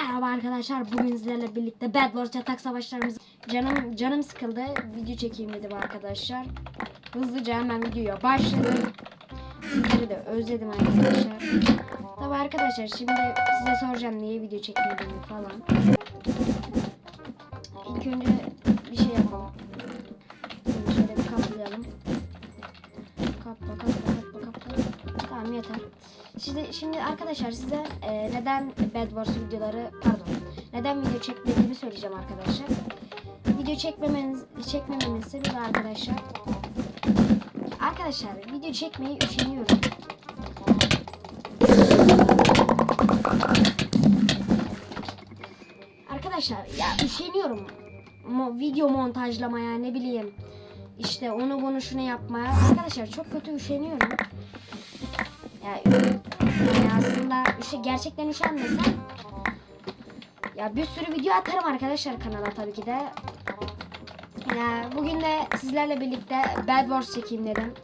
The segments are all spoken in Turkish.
Merhaba arkadaşlar. Bugün sizlerle birlikte Bad Wars yatak savaşlarımız. Canım canım sıkıldı. Video çekeyim dedim arkadaşlar. Hızlıca hemen videoya başladım. Sizleri de özledim arkadaşlar. Tabi arkadaşlar şimdi size soracağım niye video çekmediğimi falan. İlk önce bir şey yapalım. Şöyle bir kaplayalım. Kapla kapla kapla kapla. Tamam yeter. Şimdi, şimdi arkadaşlar size e, neden Bad Wars videoları pardon neden video çekmediğimi söyleyeceğim arkadaşlar. Video çekmemeniz çekmememin sebebi arkadaşlar. Arkadaşlar video çekmeyi üşeniyorum. Arkadaşlar ya üşeniyorum. Mo video montajlamaya ne bileyim. İşte onu bunu şunu yapmaya. Arkadaşlar çok kötü üşeniyorum. Ya yani aslında üşe, gerçekten üşenmesem ya bir sürü video atarım arkadaşlar kanala tabii ki de. Ya bugün de sizlerle birlikte Bad Wars çekeyim dedim.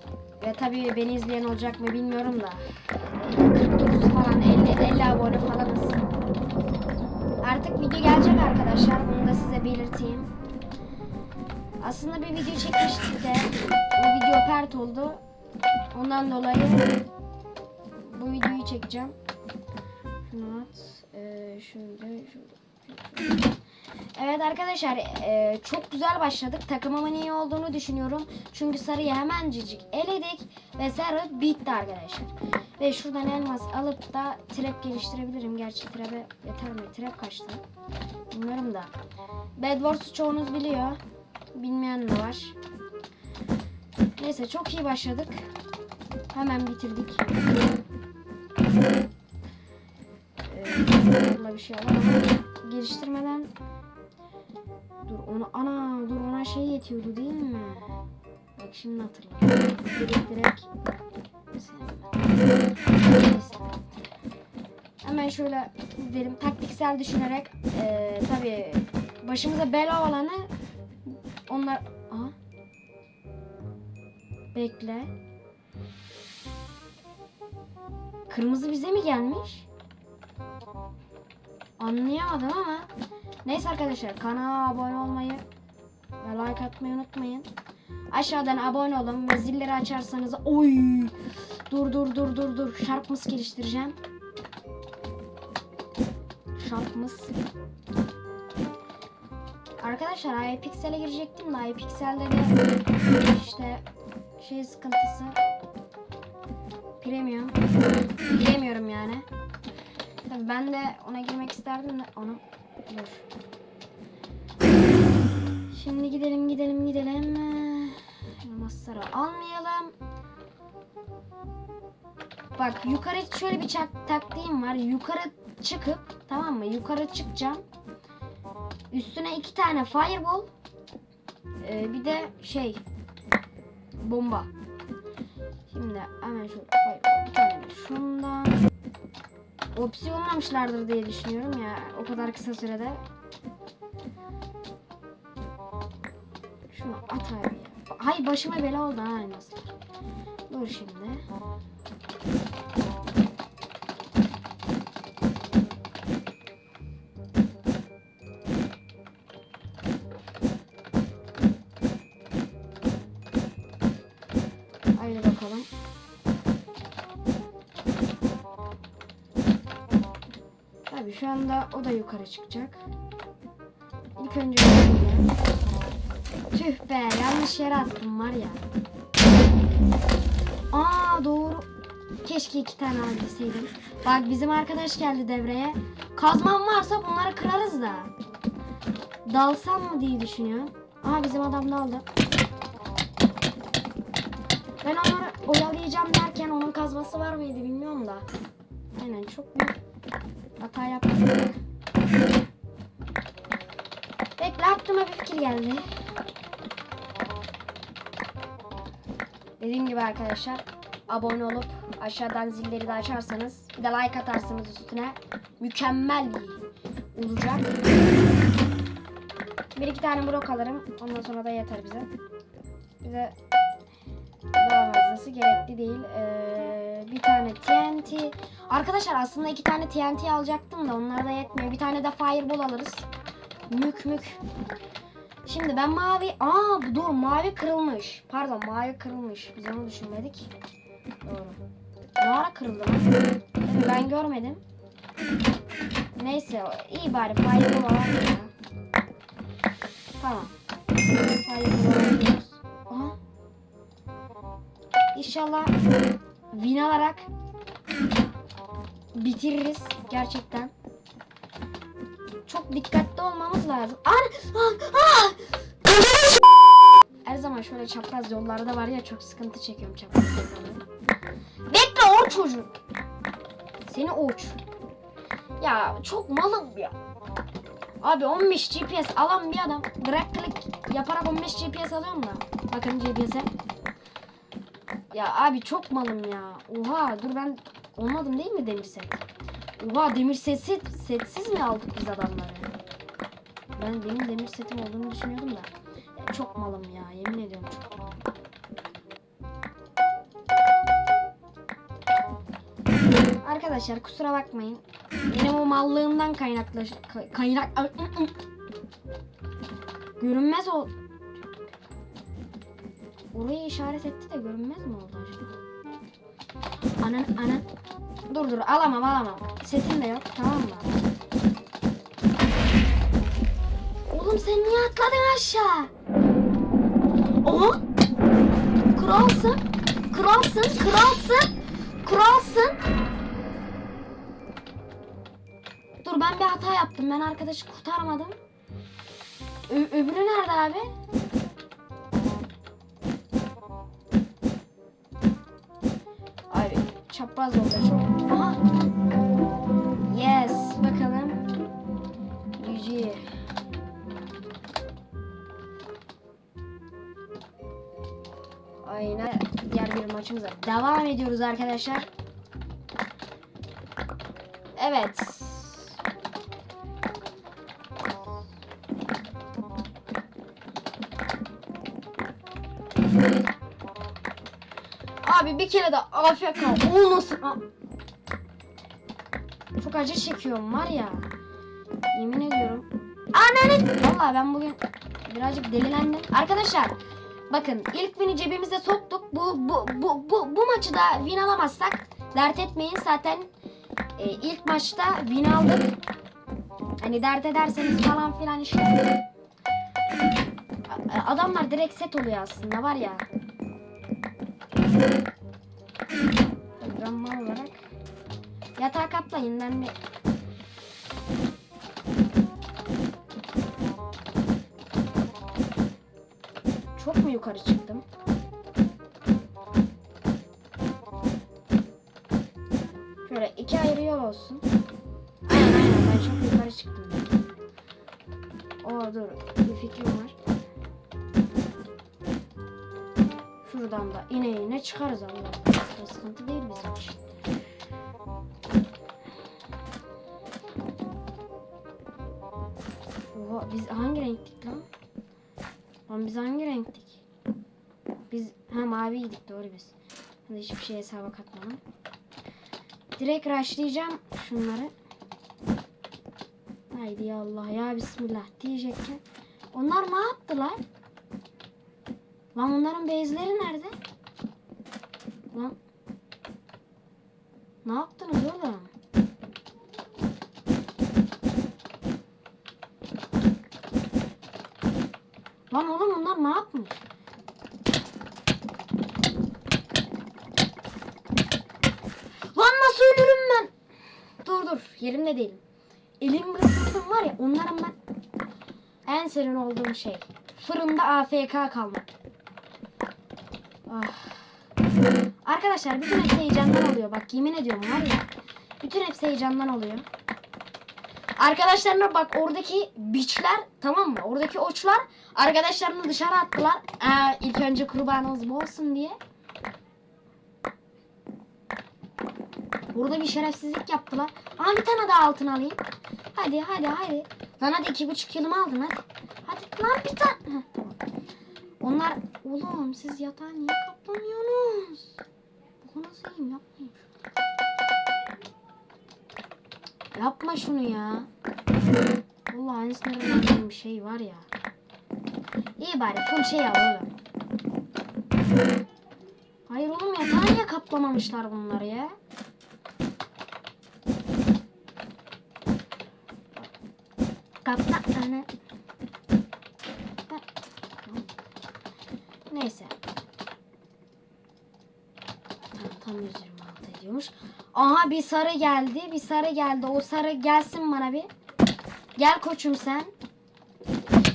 Ve tabii beni izleyen olacak mı bilmiyorum da. 49 falan 50 50 abone falanız. Artık video gelecek arkadaşlar. Bunu da size belirteyim. Aslında bir video çekmiştik de bu video pert oldu. Ondan dolayı bu çekeceğim. Şunu at. Ee, şöyle, şöyle. Evet arkadaşlar e, çok güzel başladık. Takımımın iyi olduğunu düşünüyorum. Çünkü sarıyı hemencecik eledik ve sarı bitti arkadaşlar. Ve şuradan elmas alıp da trap geliştirebilirim. Gerçi trap'e yeter mi? Trap kaçtı? Bilmiyorum da. Bad Wars'u çoğunuz biliyor. Bilmeyen de var. Neyse çok iyi başladık. Hemen bitirdik. Ee, bir şey var ama geliştirmeden dur onu ana dur ona şey yetiyordu değil mi? Bak şimdi hatırladım. Direkt direkt. Hemen şöyle gidelim taktiksel düşünerek ee, tabii başımıza bela olanı onlar aha bekle Kırmızı bize mi gelmiş? Anlayamadım ama. Neyse arkadaşlar kanala abone olmayı ve like atmayı unutmayın. Aşağıdan abone olun ve zilleri açarsanız oy dur dur dur dur dur şarkımız geliştireceğim. Şarkımız. Arkadaşlar iPixel'e girecektim de iPixel'de de işte şey sıkıntısı Premium. Giremiyorum yani. Tabii ben de ona girmek isterdim de onu dur. Şimdi gidelim gidelim gidelim. Elmasları almayalım. Bak yukarı şöyle bir çak taktiğim var. Yukarı çıkıp tamam mı? Yukarı çıkacağım. Üstüne iki tane fireball. Ee, bir de şey bomba. Şimdi hemen şu bir tane şundan opsiyonlamışlardır diye düşünüyorum ya o kadar kısa sürede. Şunu at abi. Hay başıma bela oldu ha. Dur şimdi. Tabii şu anda o da yukarı çıkacak. İlk önce. Tüh be yanlış yere attım var ya. Aa doğru. Keşke iki tane alabilseydim. Bak bizim arkadaş geldi devreye. Kazmam varsa bunları kırarız da. Dalsam mı diye düşünüyorum. Aha bizim adam daldı. Ben onları oyalayacağım derken onun kazması var mıydı bilmiyorum da. Aynen çok hata yaptım. Bekle aklıma bir fikir geldi. Dediğim gibi arkadaşlar abone olup aşağıdan zilleri de açarsanız bir de like atarsanız üstüne mükemmel bir olacak. Bir iki tane blok alırım. Ondan sonra da yeter bize. Bize daha fazla olması gerekli değil. Ee, bir tane TNT. Arkadaşlar aslında iki tane TNT alacaktım da onlar da yetmiyor. Bir tane de Fireball alırız. Mük mük. Şimdi ben mavi... Aa doğru mavi kırılmış. Pardon mavi kırılmış. Biz onu düşünmedik. Doğru. Ne kırıldı? Ben görmedim. Neyse iyi bari Fireball alalım ya. Tamam. Fireball. Aha. İnşallah win alarak bitiririz gerçekten. Çok dikkatli olmamız lazım. An Ah! Ah! Her zaman şöyle çapraz yollarda var ya çok sıkıntı çekiyorum çapraz yollarda. Bekle or çocuk. Seni uç. Ya çok malım ya. Abi 15 GPS alan bir adam drag click yaparak 15 GPS alıyorum da. Bakın GPS'e. Ya abi çok malım ya. Oha dur ben olmadım değil mi demir set? Oha demir seti setsiz mi aldık biz adamları? Ben benim demir setim olduğunu düşünüyordum da. Çok malım ya yemin ediyorum çok malım. Arkadaşlar kusura bakmayın. Benim o mallığımdan kaynaklı kay- kaynak görünmez ol. Orayı işaret etti de görünmez mi oldu acaba? Anan anan. Dur dur alamam alamam. Setim de yok tamam mı? Oğlum sen niye atladın aşağı? Oha! Kralsın. Kralsın. Kralsın. Kralsın. Dur ben bir hata yaptım. Ben arkadaşı kurtarmadım. Ö- öbürü nerede abi? Çapraz çok. Aha. Yes bakalım. GG. Aynen. Diğer bir maçımıza devam ediyoruz arkadaşlar. Evet. Abi bir kere de AFK olmasın. Çok acı çekiyorum var ya. Yemin ediyorum. Ananı. Vallahi ben bugün birazcık delilendim. Arkadaşlar bakın ilk win'i cebimize soktuk. Bu bu bu bu, bu maçı da win alamazsak dert etmeyin. Zaten e, ilk maçta win aldık. Hani dert ederseniz falan filan işte. A- Adamlar direkt set oluyor aslında var ya. Programma olarak yatağa katlayın ben bir Çok mu yukarı çıktım? Şöyle iki ayrı yol olsun. Aynen aynen ben çok yukarı çıktım. Oo dur bir fikrim var. Şuradan da ine ine çıkarız Allah. Sıkıntı değil bizim için. Oha biz hangi renktik lan? Lan biz hangi renktik? Biz ha maviydik doğru biz. Hadi hiçbir şey hesaba katmadım. Direkt rushlayacağım şunları. Haydi ya Allah ya Bismillah diyecekken. Onlar ne yaptılar? Lan onların bezleri nerede? Lan. Ne yaptınız oğlum? Lan oğlum onlar ne yapmış? Lan nasıl ölürüm ben? Dur dur yerimde değilim. Elim ısıtım var ya onların ben en serin olduğum şey. Fırında AFK kalmak. Ah. Arkadaşlar bütün hepsi heyecandan oluyor. Bak yemin ediyorum var ya. Bütün hepsi heyecandan oluyor. Arkadaşlarına bak oradaki biçler tamam mı? Oradaki oçlar arkadaşlarını dışarı attılar. Ee, ilk önce kurbanımız bu olsun diye. Burada bir şerefsizlik yaptılar. Ama bir tane daha altın alayım. Hadi hadi hadi. Lan hadi iki buçuk yılımı aldın hadi. Hadi lan bir tane. Onlar oğlum siz yatağı niye kaplamıyorsunuz? Bu nasıl yiyeyim yapmayın. Yapma şunu ya. Vallahi yapmadığım bir şey var ya. İyi bari full şey al oğlum. Hayır oğlum yatağı niye kaplamamışlar bunları ya? Kapla tane. Neyse. Ha, Tam 126 ediyormuş. Aha bir sarı geldi. Bir sarı geldi. O sarı gelsin bana bir. Gel koçum sen.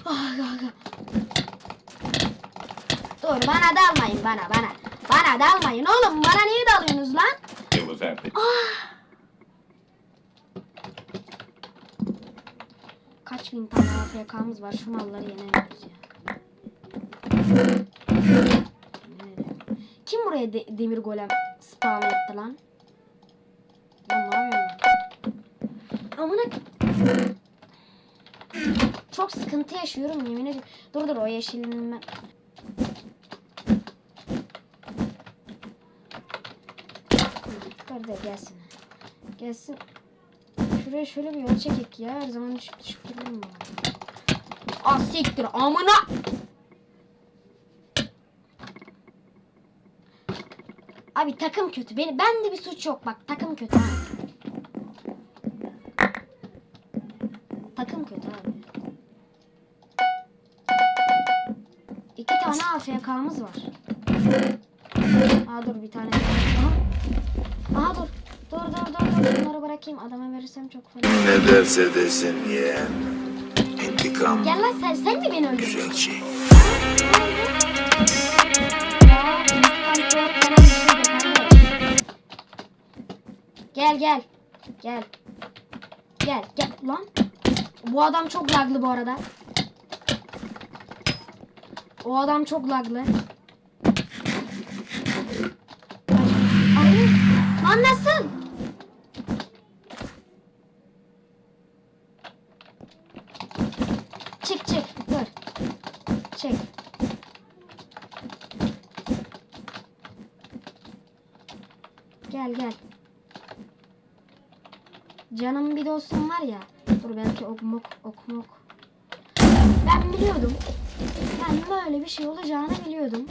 Ah, ah, ah. Dur bana dalmayın bana bana. Bana dalmayın oğlum. Bana niye dalıyorsunuz lan? Epic. Kaç bin tane AFK'mız var. Şu malları yenemiyoruz ya. Kim buraya de- demir golem spawn etti lan? Lan ben? Amına... Çok sıkıntı yaşıyorum yemin ediyorum. Dur dur o yeşilin ben... Dur gelsin. Gelsin. Şuraya şöyle bir yol çekek ya. Her zaman düşüp düşüp dururum bu. Ah siktir amına. Abi takım kötü. Beni bende bir suç yok bak. Takım kötü ha. Tane AFK'mız var. Aa dur bir tane. Aha. Aha dur. Dur dur dur dur. Bunları bırakayım. Adama verirsem çok fena. Ne derse desin yeğen. İntikam Gel lan sen, sen mi beni öldürdün? güzel şey. Gel gel. Gel. Gel gel lan. Bu adam çok laglı bu arada. O adam çok laglı. Ay, lan? Çık çık. Dur. Çık. Gel gel. Canım bir dostum var ya. Dur belki okmok okmok. Ben biliyordum. Yani böyle bir şey olacağını biliyordum.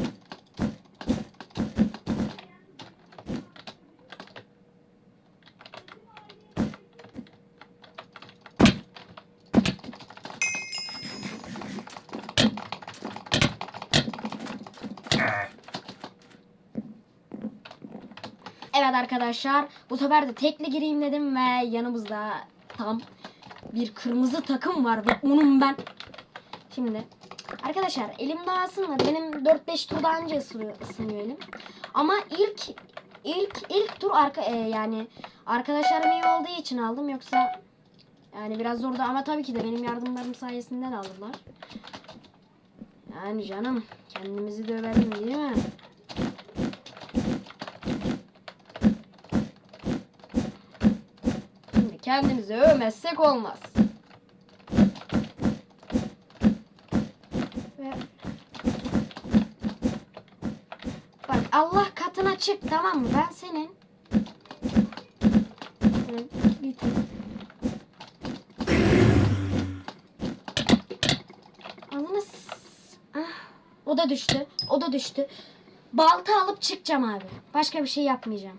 Evet arkadaşlar bu sefer de tekli gireyim dedim ve yanımızda tam bir kırmızı takım var ve onun ben. Şimdi arkadaşlar elim daha ısınmadı. Benim 4-5 tur daha önce ısınıyor, ısınıyor elim. Ama ilk ilk ilk tur arka e, yani arkadaşlarım iyi olduğu için aldım yoksa yani biraz zordu ama tabii ki de benim yardımlarım sayesinde de aldılar. Yani canım kendimizi dövelim değil mi? Şimdi kendimizi övmezsek olmaz. Ve Bak Allah katına çık tamam mı? Ben senin git. Ananı ah, O da düştü. O da düştü. Balta alıp çıkacağım abi. Başka bir şey yapmayacağım.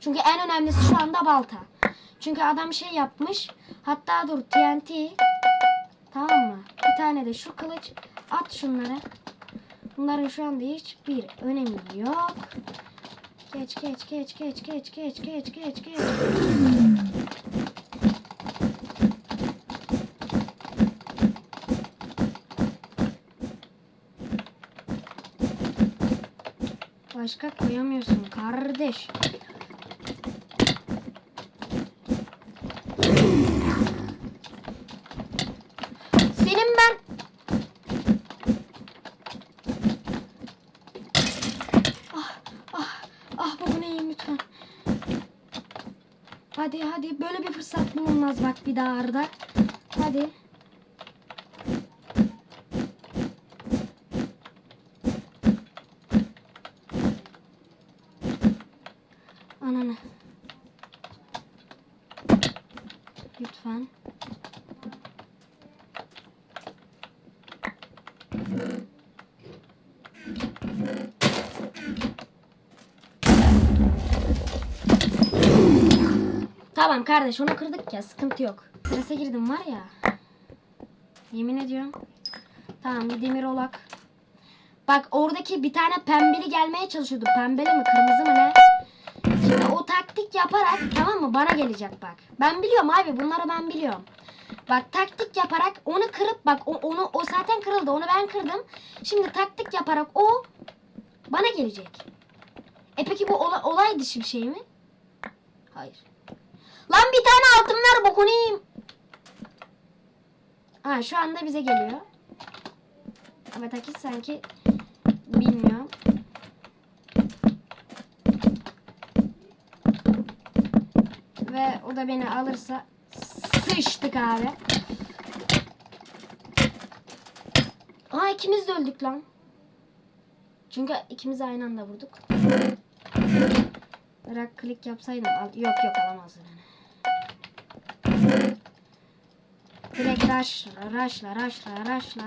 Çünkü en önemlisi şu anda balta. Çünkü adam şey yapmış. Hatta dur TNT. Tamam mı? Bir tane de şu kılıç. At şunları. Bunların şu anda hiçbir önemi yok. Geç geç geç geç geç geç geç geç geç. Başka koyamıyorsun kardeş. Senin ben Ah ah ah baba neyim lütfen. Hadi hadi böyle bir fırsat bulunmaz bak bir daha Arda. Hadi. Tamam kardeş onu kırdık ya sıkıntı yok. Strese girdim var ya. Yemin ediyorum. Tamam bir demir olak. Bak oradaki bir tane pembeli gelmeye çalışıyordu. Pembeli mi kırmızı mı ne? Şimdi o taktik yaparak tamam mı bana gelecek bak. Ben biliyorum abi bunları ben biliyorum. Bak taktik yaparak onu kırıp bak o, onu o zaten kırıldı onu ben kırdım. Şimdi taktik yaparak o bana gelecek. E peki bu ola- olay dışı bir şey mi? Hayır. Lan bir tane altın ver bokunu yiyeyim. Ha şu anda bize geliyor. Ama takit sanki bilmiyorum. Ve o da beni alırsa sıçtık abi. Aa ikimiz de öldük lan. Çünkü ikimiz aynı anda vurduk. Bırak klik yapsaydım. Yok yok alamazdın yani. Rush, rushla, rushla, rushla.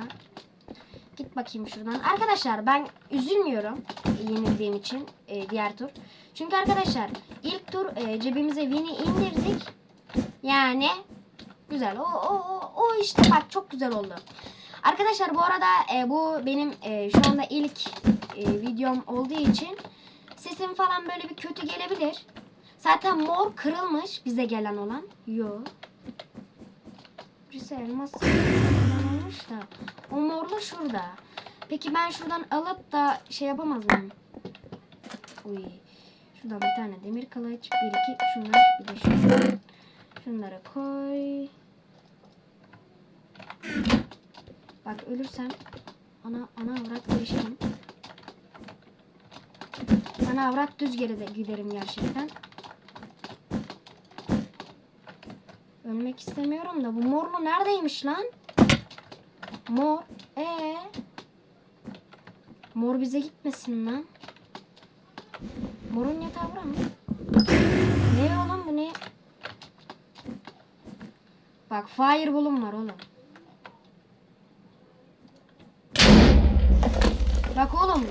Git bakayım şuradan. Arkadaşlar ben üzülmüyorum yenildiğim için e, diğer tur. Çünkü arkadaşlar ilk tur e, cebimize win'i indirdik. Yani güzel. O, o, o, o işte bak çok güzel oldu. Arkadaşlar bu arada e, bu benim e, şu anda ilk e, videom olduğu için sesim falan böyle bir kötü gelebilir. Zaten mor kırılmış bize gelen olan. Yo. Birisi elmas olmuş da. O morlu şurada. Peki ben şuradan alıp da şey yapamaz mıyım? Uy. Şuradan bir tane demir kılıç. Bir iki şunlar. Bir de şunlar. Şunları koy. Bak ölürsem ana ana avrat değişirim. Ana avrat düz geri de giderim gerçekten. Ölmek istemiyorum da bu morlu neredeymiş lan? Mor. Ee. Mor bize gitmesin lan. Morun yatağı bura mı? Ne oğlum bu ne? Bak fireball'um var oğlum. Bak oğlum.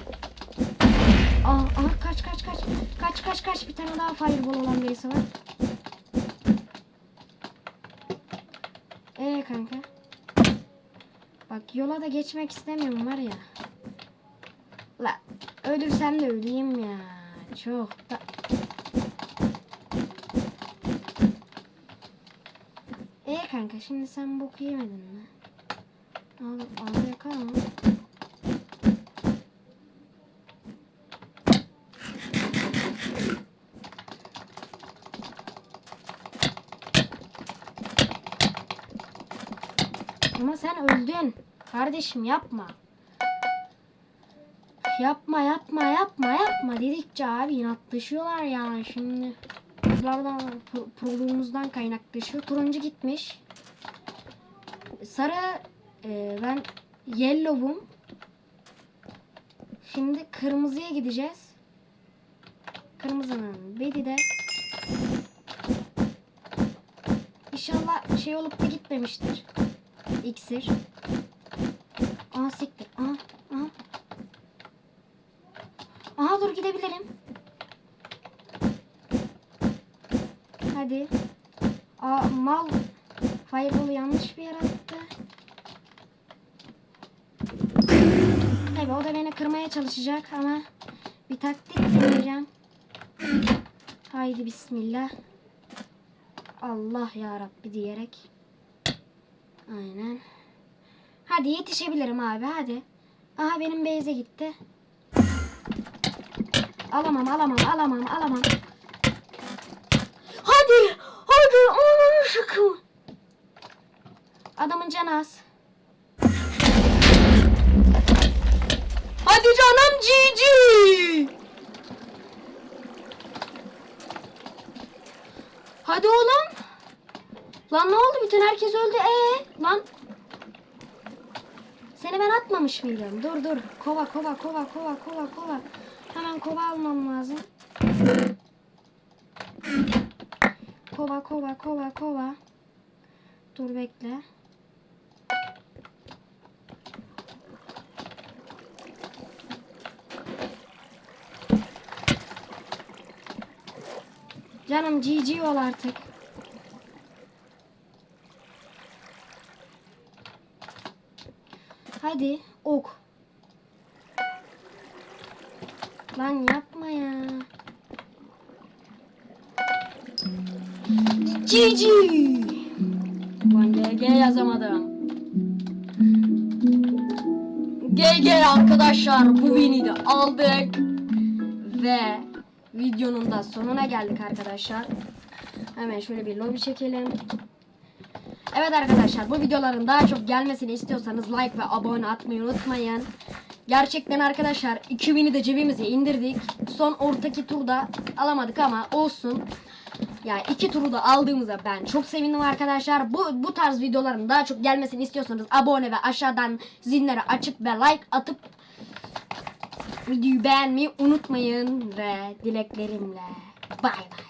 Aa, aha kaç kaç kaç. Kaç kaç kaç bir tane daha fireball olan birisi var. Ee kanka. Bak yola da geçmek istemiyorum var ya. La ölürsem de öleyim ya. Çok da... Ee kanka şimdi sen boku yemedin mi? Al, al yakalım. Sen öldün. Kardeşim yapma. Yapma yapma yapma yapma dedikçe abi inatlaşıyorlar yani şimdi. Bunlardan pro- proluğumuzdan kaynaklaşıyor. Turuncu gitmiş. Sarı e, ben yellow'um. Şimdi kırmızıya gideceğiz. Kırmızının bedi de İnşallah şey olup da gitmemiştir. İksir. Aa siktir. Aha. Aha. Aha dur gidebilirim. Hadi. Aa mal. Fireball'u yanlış bir yere attı. Tabii o da beni kırmaya çalışacak ama bir taktik deneyeceğim. Haydi bismillah. Allah ya Rabbi diyerek. Aynen. Hadi yetişebilirim abi hadi. Aha benim beyze gitti. Alamam alamam alamam alamam. Hadi hadi aman şıkım. Adamın canı az. Hadi canım cici. Hadi oğlum. Lan ne oldu? Bütün herkes öldü. Ee, lan. Seni ben atmamış mıydım? Dur dur. Kova kova kova kova kova kova. Hemen kova almam lazım. kova kova kova kova. Dur bekle. Canım GG ol artık. Hadi ok. Lan yapma ya. GG. Lan GG yazamadım. GG arkadaşlar bu win'i aldık. Ve videonun da sonuna geldik arkadaşlar. Hemen şöyle bir lobi çekelim. Evet arkadaşlar bu videoların daha çok gelmesini istiyorsanız like ve abone atmayı unutmayın. Gerçekten arkadaşlar 2000'i de cebimize indirdik. Son ortaki turda alamadık ama olsun. Yani iki turu da aldığımıza ben çok sevindim arkadaşlar. Bu bu tarz videoların daha çok gelmesini istiyorsanız abone ve aşağıdan zilleri açıp ve like atıp videoyu beğenmeyi unutmayın ve dileklerimle bay bay.